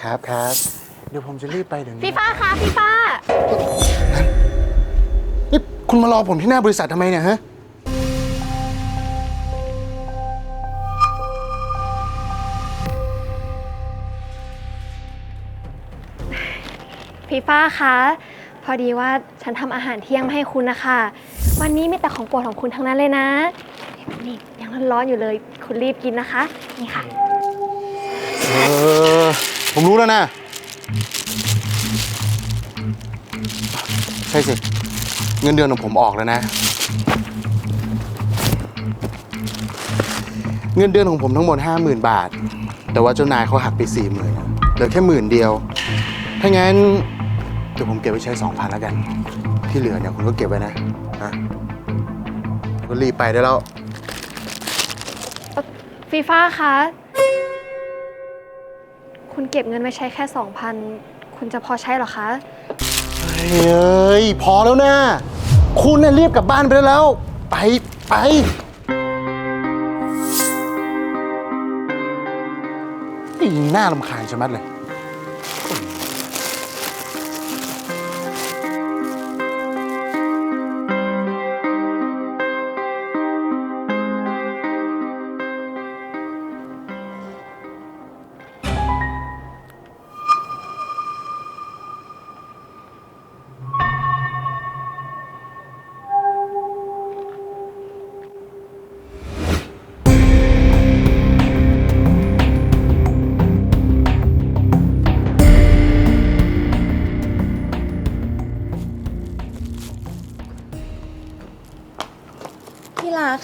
ครับครับ เดี๋ยวผมจะรีบไปเดี๋ยวนี้พี่ฟ้าคะพี่ฟ้า นี่คุณมารอผมที่หน้าบริษัททำไมเนี่ยฮะ พี่ฟ้าคะพอดีว่าฉันทำอาหารเที่ยงมาให้คุณนะคะ วันนี้มีแต่ของโปรดของคุณทั้งนั้นเลยนะนี่ยังร้อนๆอยู่เลยคุณรีบกินนะคะ นี่ค่ะ เออ ผมรู้แล้วนะ ใช่สิ เงินเดือนของผมออกแล้วนะ เงินเดือนของผมทั้งหมด 50,000 บาท แต่ว่าเจ้านายเขาหักไป4 0,000เหลือแค่หมื่นเดียว ถ้างั้น เดี๋ยวผมเก็บไว้ใช้ 2,000แล้วกัน ที่เหลือเนี่ยคุณก็เก็บไว้นะฮะก็รีบไปได้แล้วฟีฟ้าคะ คุณเก็บเงินไว้ใช้แค่สองพันคุณจะพอใช้เหรอคะ เฮ้ย พอแล้วนะ คุณเนี่ยรีบกลับบ้านไปได้แล้ว ไปไปอีหน้าลำคาญชะมัดเลย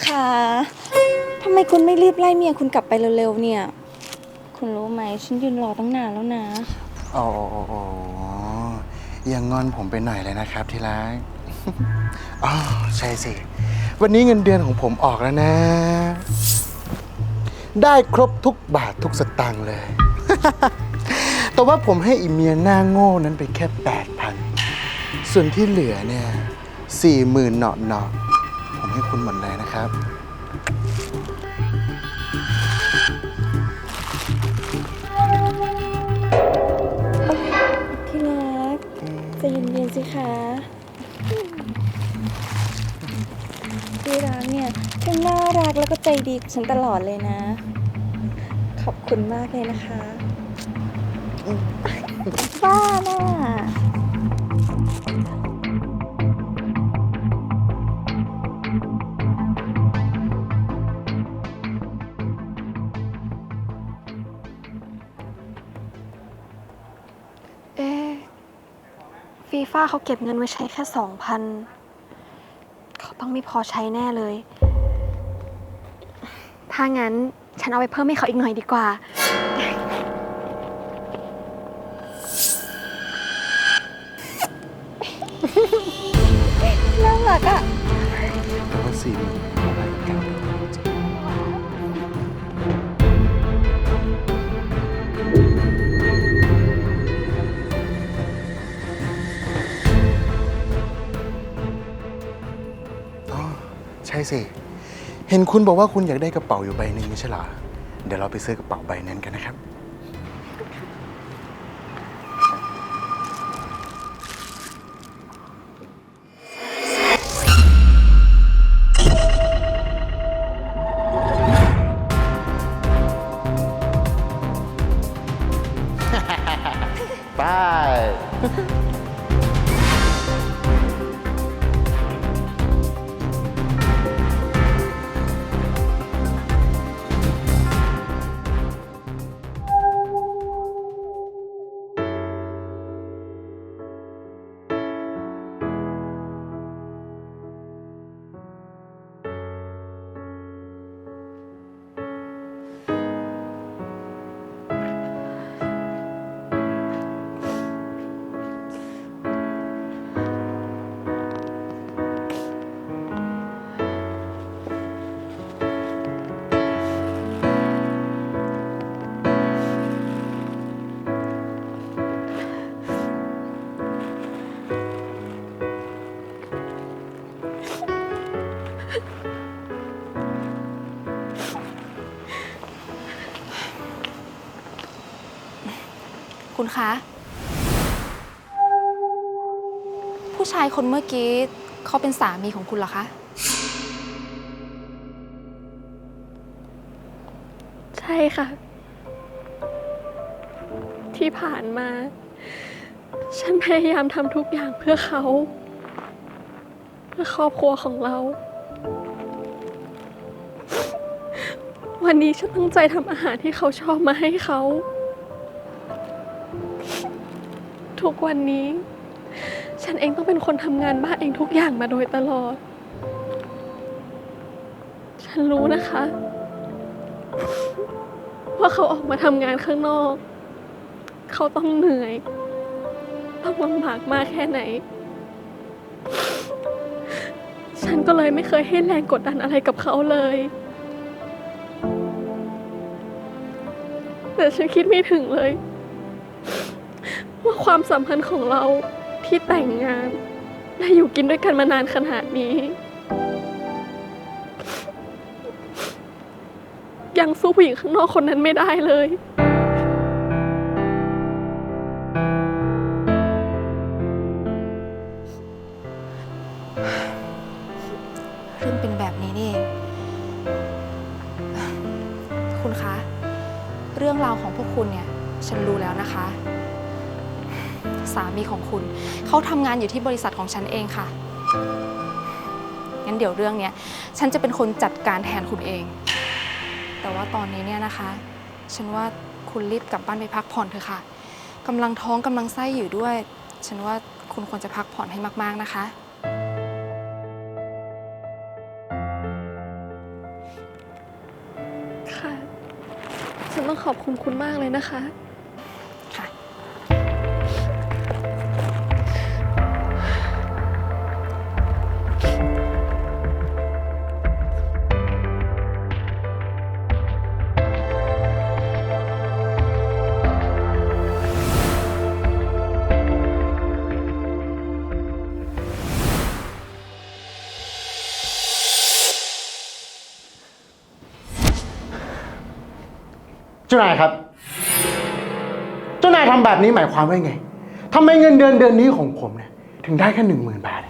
คะทำไมคุณไม่รีบไล่เมียคุณกลับไปเร็วๆเนี่ย คุณรู้ไหมฉันยืนรอตั้งนานแล้วนะ อ๋ออ๋ออ๋อยังงอนผมไปหน่อยเลยนะครับที่รัก อ๋อใช่สิ วันนี้เงินเดือนของผมออกแล้วนะ ได้ครบทุกบาททุกสตางค์เลย แต่ว่าผมให้อีเมียหน้าโง่นั้นไปแค่แปดพันส่วนที่เหลือเนี่ยสี่หมื่นเนาะเนาะ ผมให้คุณหมดเลยนะครับ ที่รักใจะเย็นๆสิคะที่รักเนี่ยช่างน่ารักแล้วก็ใจดีกับฉันตลอดเลยนะ ขอบคุณมากเลยนะคะบ้าน่ะ ฟีฟ่าเขาเก็บเงินไว้ใช้แค่สองพันเขาต้องไม่พอใช้แน่เลย ถ้างั้นฉันเอาไปเพิ่มให้เขาอีกหน่อยดีกว่า น่ารักอะแต่ว่าสี่หมื่นเอาไว้กัน ช่สิ เห็นคุณบอกว่าคุณอยากได้กระเป๋าอยู่ใบหนึ่งไม่ใช่เหรอ เดี๋ยวเราไปซื้อกระเป๋าใบนั้นกันนะครับ คุณคะ ผู้ชายคนเมื่อกี้เขาเป็นสามีของคุณเหรอคะ ใช่ค่ะ ที่ผ่านมา ฉันพยายามทำทุกอย่างเพื่อเขา เพื่อครอบครัวของเรา วันนี้ฉันตั้งใจทำอาหารที่เขาชอบมาให้เขา ทุกวันนี้ ฉันเองต้องเป็นคนทำงานบ้านเองทุกอย่างมาโดยตลอด ฉันรู้นะคะ ว่าเขาออกมาทำงานข้างนอก เขาต้องเหนื่อย ต้องลำบากมากแค่ไหน ฉันก็เลยไม่เคยให้แรงกดดันอะไรกับเขาเลยแต่ฉันคิดไม่ถึงเลย ว่าความสัมพันธ์ของเราที่แต่งงาน และอยู่กินด้วยกันมานานขนาดนี้ ยังสู้ผู้หญิงข้างนอกคนนั้นไม่ได้เลย สามีของคุณ เขาทำงานอยู่ที่บริษัทของฉันเองค่ะ งั้นเดี๋ยวเรื่องเนี้ยฉันจะเป็นคนจัดการแทนคุณเอง แต่ว่าตอนนี้เนี่ยนะคะ ฉันว่าคุณรีบกลับบ้านไปพักผ่อนเถอะค่ะกำลังท้องกำลังไส้อยู่ด้วย ฉันว่าคุณควรจะพักผ่อนให้มาก ๆนะคะ ค่ะ ฉันต้องขอบคุณคุณมากเลยนะคะานายครับ เจ้านายทำแบบนี้หมายความว่าไงทำไมเงินเดือนเดือนนี้ของผมเนี่ยถึงได้แค่หนึ่งหมื่นบาท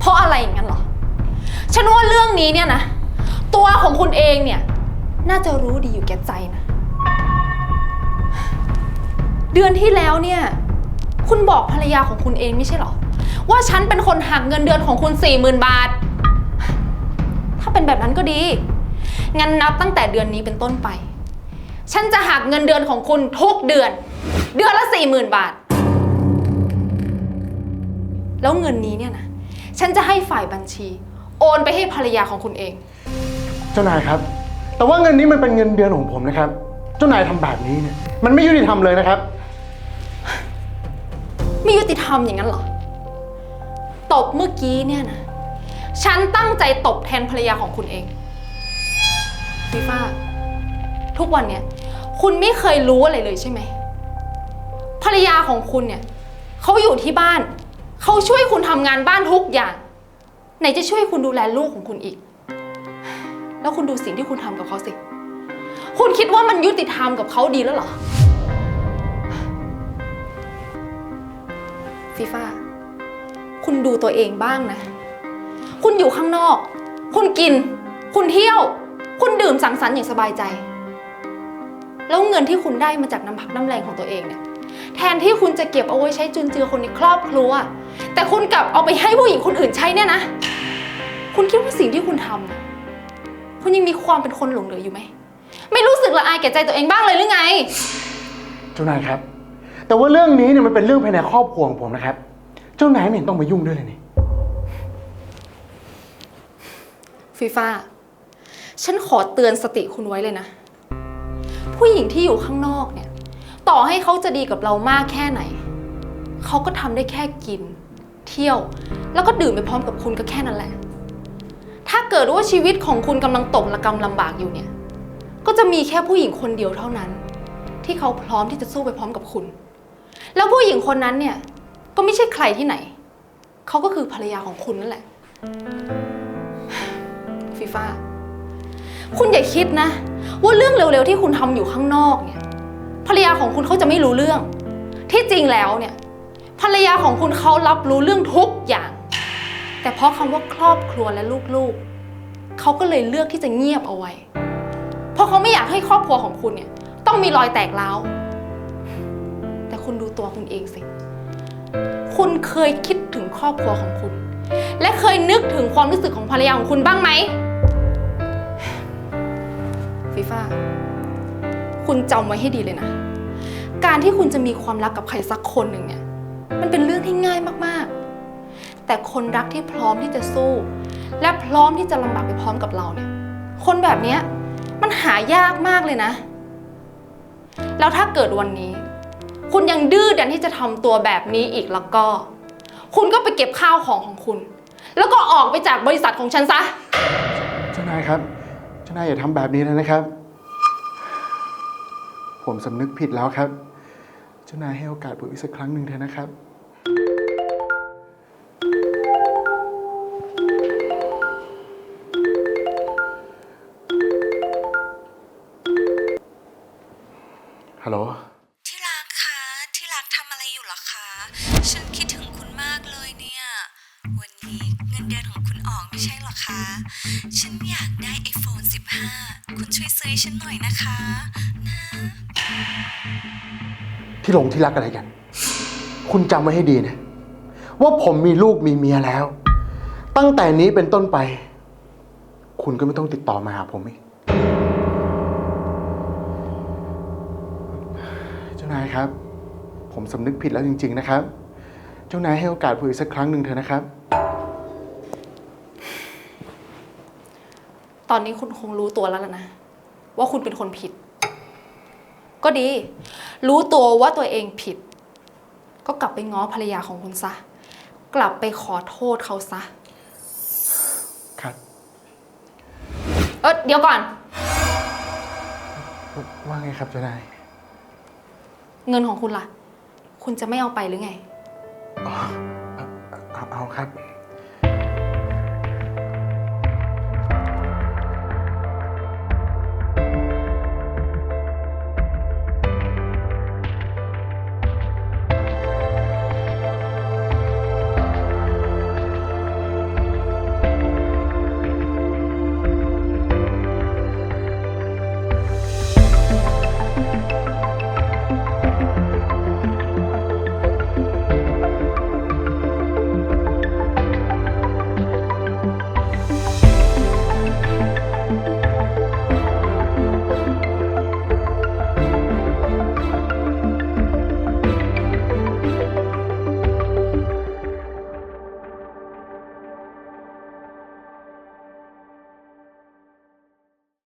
เพราะอะไรอย่างนั้นเหรอ ฉันว่าเรื่องนี้เนี่ยนะ ตัวของคุณเองเนี่ย น่าจะรู้ดีอยู่แก่ใจนะ เดือนที่แล้วเนี่ย คุณบอกภรรยาของคุณเองไม่ใช่เหรอ ว่าฉันเป็นคนหักเงินเดือนของคุณสี่หมื่นบาท ถ้าเป็นแบบนั้นก็ดี งั้นนับตั้งแต่เดือนนี้เป็นต้นไป ฉันจะหักเงินเดือนของคุณทุกเดือน เดือนละสี่หมื่นบาท แล้วเงินนี้เนี่ยนะ ฉันจะให้ฝ่ายบัญชี โอนไปให้ภรรยาของคุณเอง เจ้านายครับ แต่ว่าเงินนี้มันเป็นเงินเดือนของผมนะครับ เจ้านายทำแบบนี้เนี่ยมันไม่ยุติธรรมเลยนะครับ ไม่ยุติธรรมอย่างนั้นเหรอต บเมื่อกี้เนี่ยนะ ฉันตั้งใจตบแทนภรรยาของคุณเองฟีฟ้าทุกวันเนี่ย คุณไม่เคยรู้อะไรเลยใช่ไหม ภรรยาของคุณเนี่ย เขาอยู่ที่บ้าน เขาช่วยคุณทำงานบ้านทุกอย่าง ไหนจะช่วยคุณดูแลลูกของคุณอีก แล้วคุณดูสิ่งที่คุณทำกับเขาสิ คุณคิดว่ามันยุติธรรมกับเขาดีแล้วเหรอฟีฟ่า คุณดูตัวเองบ้างนะ คุณอยู่ข้างนอก คุณกิน คุณเที่ยว คุณดื่มสังสรรค์อย่างสบายใจ แล้วเงินที่คุณได้มาจากน้ำพักน้ำแรงของตัวเองเนี่ย แทนที่คุณจะเก็บเอาไว้ใช้จุนเจือคนในครอบครัว แต่คุณกลับเอาไปให้ผู้หญิงคนอื่นใช้เนี่ยนะ คุณคิดว่าสิ่งที่คุณทำนะคุณยังมีความเป็นคนหลงเหลืออยู่ไหม ไม่รู้สึกละอายแก่ใจตัวเองบ้างเลยหรือไง เจ้านายครับ แต่ว่าเรื่องนี้เนี่ยมันเป็นเรื่องภายในครอบครัวของผมนะครับ เจ้านายไม่เห็นต้องมายุ่งด้วยเลยนี่ ฟีฟ่า ฉันขอเตือนสติคุณไว้เลยนะ ผู้หญิงที่อยู่ข้างนอกเนี่ย ต่อให้เขาจะดีกับเรามากแค่ไหน เขาก็ทำได้แค่กิน เที่ยว แล้วก็ดื่มไปพร้อมกับคุณก็แค่นั้นแหละ ถ้าเกิดว่าชีวิตของคุณกำลังตกระกำลำบากอยู่เนี่ย ก็จะมีแค่ผู้หญิงคนเดียวเท่านั้น ที่เขาพร้อมที่จะสู้ไปพร้อมกับคุณ แล้วผู้หญิงคนนั้นเนี่ย ก็ไม่ใช่ใครที่ไหน เขาก็คือภรรยาของคุณนั่นแหละ ฟีฟ่า คุณอย่าคิดนะ ว่าเรื่องเร็วๆที่คุณทำอยู่ข้างนอกเนี่ยภรรยาของคุณเขาจะไม่รู้เรื่อง ที่จริงแล้วเนี่ย ภรรยาของคุณเขารับรู้เรื่องทุกอย่าง แต่เพราะคำว่าครอบครัวและลูกๆ เขาก็เลยเลือกที่จะเงียบเอาไว้ เพราะเขาไม่อยากให้ครอบครัวของคุณเนี่ย ต้องมีรอยแตกร้าว แต่คุณดูตัวคุณเองสิ คุณเคยคิดถึงครอบครัวของคุณ และเคยนึกถึงความรู้สึกของภรรยาของคุณบ้างไหมฟีฟ่าคุณจำไว้ให้ดีเลยนะ การที่คุณจะมีความรักกับใครสักคนหนึ่งเนี่ย มันเป็นเรื่องที่ง่ายมากๆ แต่คนรักที่พร้อมที่จะสู้ และพร้อมที่จะลำบากไปพร้อมกับเราเนี่ย คนแบบเนี้ยมันหายากมากเลยนะ แล้วถ้าเกิดวันนี้ คุณยังดื้อดันที่จะทำตัวแบบนี้อีกแล้วก็ คุณก็ไปเก็บข้าวของของคุณ แล้วก็ออกไปจากบริษัทของฉันซะ เจ้านายครับเจ้านายอย่าทำแบบนี้เลยนะครับ ผมสำนึกผิดแล้วครับ เจ้านายให้โอกาสผมอีกสักครั้งหนึ่งเถอะนะครับ ฉันหน่อยนะคะนะที่หลงที่รักอะไรกัน คุณจำไว้ให้ดีนะ ว่าผมมีลูกมีเมียแล้ว ตั้งแต่นี้เป็นต้นไป คุณก็ไม่ต้องติดต่อมาหาผมอีกเจ้านายครับ ผมสำนึกผิดแล้วจริง ๆ นะครับ เจ้านายให้โอกาสผมอีกสักครั้งหนึ่งเถอะนะครับ ตอนนี้คุณคงรู้ตัวแล้วล่ะนะ ว่าคุณเป็นคนผิด ก็ดี รู้ตัวว่าตัวเองผิด ก็กลับไปง้อภรรยาของคุณซะ กลับไปขอโทษเขาซะ ครับ เออเดี๋ยวก่อน ว่าไงครับเจ้านายเงินของคุณล่ะ คุณจะไม่เอาไปหรือไง อ๋อเอาเอาเอาครับ